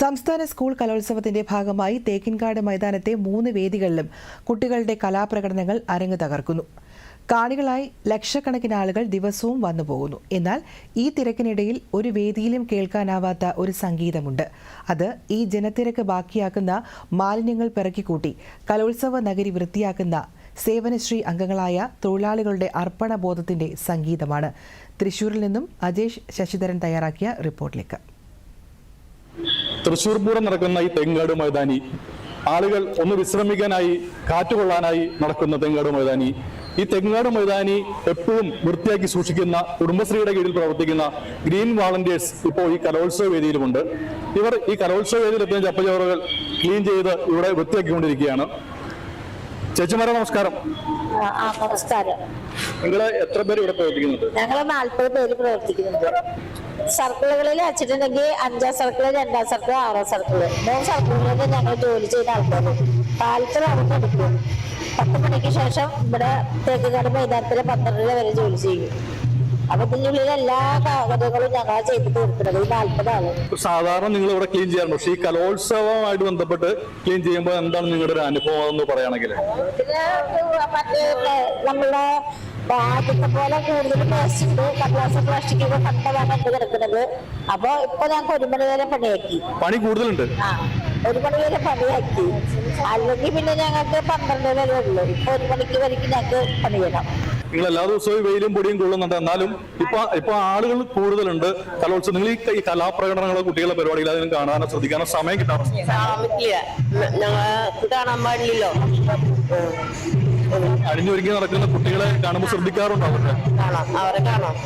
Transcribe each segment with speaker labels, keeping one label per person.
Speaker 1: സംസ്ഥാന സ്കൂൾ കലോത്സവത്തിന്റെ ഭാഗമായി തേക്കിൻകാട് മൈതാനത്തെ മൂന്ന് വേദികളിലും കുട്ടികളുടെ കലാപ്രകടനങ്ങൾ അരങ്ങ് തകർക്കുന്നു. കാണികളായി ലക്ഷക്കണക്കിന് ആളുകൾ ദിവസവും വന്നു പോകുന്നു. എന്നാൽ ഈ തിരക്കിനിടയിൽ ഒരു വേദിയിലും കേൾക്കാനാവാത്ത ഒരു സംഗീതമുണ്ട്. അത് ഈ ജനത്തിരക്ക് ബാക്കിയാക്കുന്ന മാലിന്യങ്ങൾ പിറക്കിക്കൂട്ടി കലോത്സവ നഗരി വൃത്തിയാക്കുന്ന സേവനശ്രീ അംഗങ്ങളായ തൊഴിലാളികളുടെ അർപ്പണബോധത്തിന്റെ സംഗീതമാണ്. തൃശൂരിൽ നിന്നും അജേഷ് ശശിധരൻ തയ്യാറാക്കിയ റിപ്പോർട്ടിലേക്ക്.
Speaker 2: തൃശൂർ പൂരം നടക്കുന്ന ഈ തെങ്ങാട് മൈതാനി ആളുകൾ ഒന്ന് വിശ്രമിക്കാനായി കാറ്റുകൊള്ളാനായി നടക്കുന്ന തെങ്ങാട് മൈതാനി. ഈ തെങ്ങാട് മൈതാനി എപ്പോഴും വൃത്തിയാക്കി സൂക്ഷിക്കുന്ന കുടുംബശ്രീയുടെ കീഴിൽ പ്രവർത്തിക്കുന്ന ഗ്രീൻ വാളണ്ടിയേഴ്സ് ഇപ്പോൾ ഈ കലോത്സവ വേദിയിലുമുണ്ട്. ഇവർ ഈ കലോത്സവ വേദിയിൽ എത്തുന്ന ചപ്പചവറുകൾ ക്ലീൻ ചെയ്ത് ഇവിടെ വൃത്തിയാക്കിക്കൊണ്ടിരിക്കുകയാണ്. ചേച്ചിമാരെ നമസ്കാരം.
Speaker 3: ആ, ആ നമസ്കാരം.
Speaker 2: നിങ്ങൾ എത്ര പേര് ഇവിടെ പ്രവർത്തിക്കുന്നുണ്ട്
Speaker 3: ഞങ്ങൾ നാല്പത് പേര് പ്രവർത്തിക്കുന്നുണ്ട്. സർക്കിളുകളിൽ വെച്ചിട്ടുണ്ടെങ്കിൽ അഞ്ചാം സർക്കിൾ രണ്ടാം സർക്കിൾ ആറാം സർക്കിൾ. മൂന്ന് സർക്കിളുകളിൽ ഞങ്ങൾ ജോലി ചെയ്ത ആൾക്കാർ കാലത്ത് നടന്ന് എടുക്കും പത്ത് മണിക്ക് ശേഷം ഇവിടെ തേക്കുകാട് മൈതാനത്തിലെ പന്ത്രണ്ടര വരെ ജോലി ചെയ്യും. അപ്പൊ ഇതിനുള്ളിൽ എല്ലാ കാര്യങ്ങളും ഞങ്ങൾ ചെയ്ത് തീർക്കുന്നത് ഈ നാല്പതാണ്.
Speaker 2: സാധാരണ നിങ്ങൾ ഇവിടെ ക്ലീൻ ചെയ്യാറുണ്ട്? പക്ഷേ ഈ കലോത്സവമായിട്ട് ബന്ധപ്പെട്ട് ക്ലീൻ ചെയ്യുമ്പോൾ എന്താണ് നിങ്ങളുടെ ഒരു അനുഭവം എന്ന് പറയുകയാണെങ്കിൽ?
Speaker 3: പിന്നെ മറ്റേ നമ്മളുടെ ആദ്യത്തെ പോലെ കൂടുതൽ പ്ലാസ്റ്റിക് കടലാസ് പ്ലാസ്റ്റിക് ഒക്കെ കണ്ടതാണ് ഇത് കിടക്കുന്നത്. അപ്പൊ ഇപ്പൊ ഞങ്ങൾക്ക് ഒരു മണി വരെ പണിയാക്കി.
Speaker 2: പണി കൂടുതലുണ്ട്?
Speaker 3: ആ ഒരു മണി വരെ പണിയാക്കി. അല്ലെങ്കിൽ പിന്നെ ഞങ്ങൾക്ക് പന്ത്രണ്ട് വരെ ഉള്ളൂ. ഇപ്പൊ ഒരു മണിക്ക് വരയ്ക്ക് ഞങ്ങൾക്ക് പണി ചെയ്യണം
Speaker 2: നിങ്ങൾ എല്ലാ ദിവസവും വെയിലും പൊടിയും കൊള്ളുന്നുണ്ട്. എന്നാലും ഇപ്പൊ ഇപ്പൊ ആളുകൾ കൂടുതലുണ്ട്. കലോത്സവം നിങ്ങൾ ഈ കലാപ്രകടനങ്ങളോ കുട്ടികളുടെ പരിപാടികൾ അതിനും കാണാനോ ശ്രദ്ധിക്കാനോ സമയം കിട്ടാറുണ്ട്
Speaker 4: കാണാൻ പാടില്ലല്ലോ.
Speaker 2: നടക്കുന്ന കുട്ടികളെ കാണുമ്പോൾ ശ്രദ്ധിക്കാറുണ്ടോ
Speaker 4: കാണാം. അവരെ കാണാം.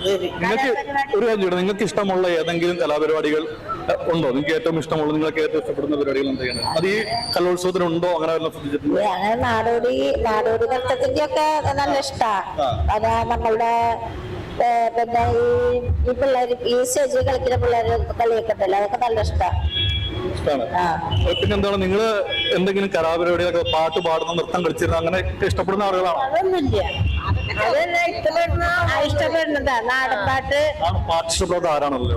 Speaker 2: നിങ്ങൾക്ക് ഒരു കാര്യം നിങ്ങൾക്ക് ഇഷ്ടമുള്ള ഏതെങ്കിലും കലാപരിപാടികൾ ഉണ്ടോ? നിങ്ങൾക്ക് ഏറ്റവും ഇഷ്ടമുള്ള നിങ്ങൾക്ക് ഏറ്റവും ഇഷ്ടപ്പെടുന്ന പരിപാടികൾ എന്തൊക്കെയാണ്? അത് ഈ അങ്ങനെ വല്ലതും ശ്രദ്ധിച്ചിട്ടുണ്ടോ?
Speaker 3: അങ്ങനെ നാടോടി നാടോടി നൃത്തത്തിന്റെ ഒക്കെ നല്ല ഇഷ്ടമാണ് നമ്മളുടെ പിന്നെ ഈ ഈ പിള്ളേർ ഈ സ്റ്റേജിൽ കളിക്കുന്ന പിള്ളേർ കളിയൊക്കെ ഉണ്ടല്ലോ അതൊക്കെ നല്ല ഇഷ്ടാ.
Speaker 2: ഇഷ്ടമാണ്
Speaker 3: ആ.
Speaker 2: പിന്നെ എന്താണ് നിങ്ങൾ എന്തെങ്കിലും കലാപരിപാടികളൊക്കെ പാട്ട് പാടുന്ന നൃത്തം കളിച്ചിരുന്ന അങ്ങനെ ഇഷ്ടപ്പെടുന്ന ആളുകളാണോ?
Speaker 3: അതൊന്നുമില്ല.
Speaker 4: അതെന്നെ ഇഷ്ടപ്പെടുന്ന
Speaker 3: ആ, ഇഷ്ടപ്പെടുന്നതാ നാടൻ പാട്ട്
Speaker 2: പാട്ട് ഇഷ്ടപ്പെടാത്ത ആരാണല്ലോ?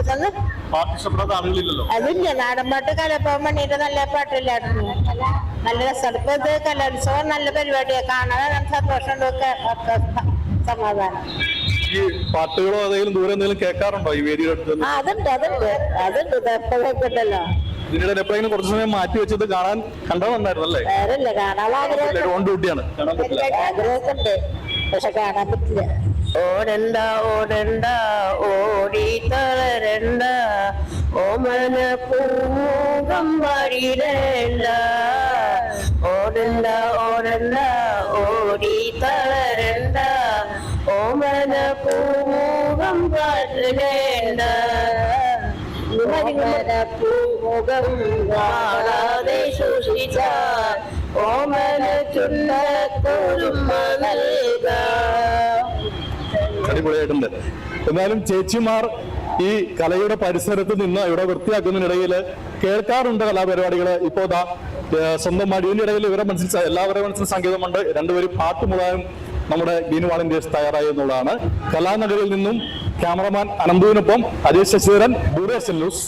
Speaker 3: ഇതൊന്നും
Speaker 2: പാട്ട് ഇഷ്ടപ്പെടാത്ത ആളുകളില്ലല്ലോ.
Speaker 3: അതില്ല നാടൻപാട്ട് കലപ്പം മണിയുടെ നല്ല പാട്ടില്ലായിരുന്നു. നല്ല രസമാണ്. ഇപ്പൊ ഇത് കലോത്സവം നല്ല പരിപാടിയാ. കാണാൻ സന്തോഷമുണ്ട് ഒക്കെ ഒക്കെ സമാധാനം.
Speaker 2: ഈ പാട്ടുകളോ അതെങ്കിലും ദൂരെ എന്തെങ്കിലും കേൾക്കാറുണ്ടോ ഈ വേദിയുടെ അടുത്ത്
Speaker 3: അതുണ്ട് അതുണ്ട്. അതുണ്ട് ഇത് എപ്പോഴൊക്കെ ഉണ്ടല്ലോ
Speaker 2: ഇതിനിടെ എപ്പോഴെങ്കിലും കുറച്ച് സമയം മാറ്റി വെച്ചത് കാണാൻ കണ്ടോ നന്നായിരുന്നല്ലേ
Speaker 3: വേറല്ല കാണാൻ
Speaker 2: ഡ്യൂട്ടിയാണ്. കാണാൻ പറ്റില്ല.
Speaker 3: പക്ഷെ കാണാൻ പറ്റില്ല
Speaker 4: ഓടണ്ട ഓടണ്ട ഓടി തളരണ്ട. ഓമന പൂകം പാടിടേണ്ട ഓടണ്ട ഓടണ്ട ഓടി തളരണ്ട. ഓമന പൂകം പാടിടേണ്ട പൂമുഖം വാളാതെ സൂക്ഷിച്ചാൽ ഓമന ചുണ്ടത്തോരുമ നൽകാം
Speaker 2: അടിപൊളിയായിട്ടുണ്ട്. എന്നാലും ചേച്ചിമാർ ഈ കലയുടെ പരിസരത്ത് നിന്ന് ഇവിടെ വൃത്തിയാക്കുന്നതിനിടയിൽ കേൾക്കാറുണ്ട് കലാപരിപാടികൾ ഇപ്പോ ദാ സ്വന്തം മടിയിനിടയിൽ ഇവരെ മനസ്സിൽ എല്ലാവരുടെ മനസ്സിൽ സംഗീതമുണ്ട്. രണ്ടുപേരും പാട്ട് മുഴുവനും നമ്മുടെ ഗ്രീൻ തയ്യാറായി എന്നുള്ളതാണ്. കലാനഗരിയിൽ നിന്നും ക്യാമറമാൻ അനന്തുവിനൊപ്പം അജയ് ശശിധരൻ ദൂരേശൻ ന്യൂസ്.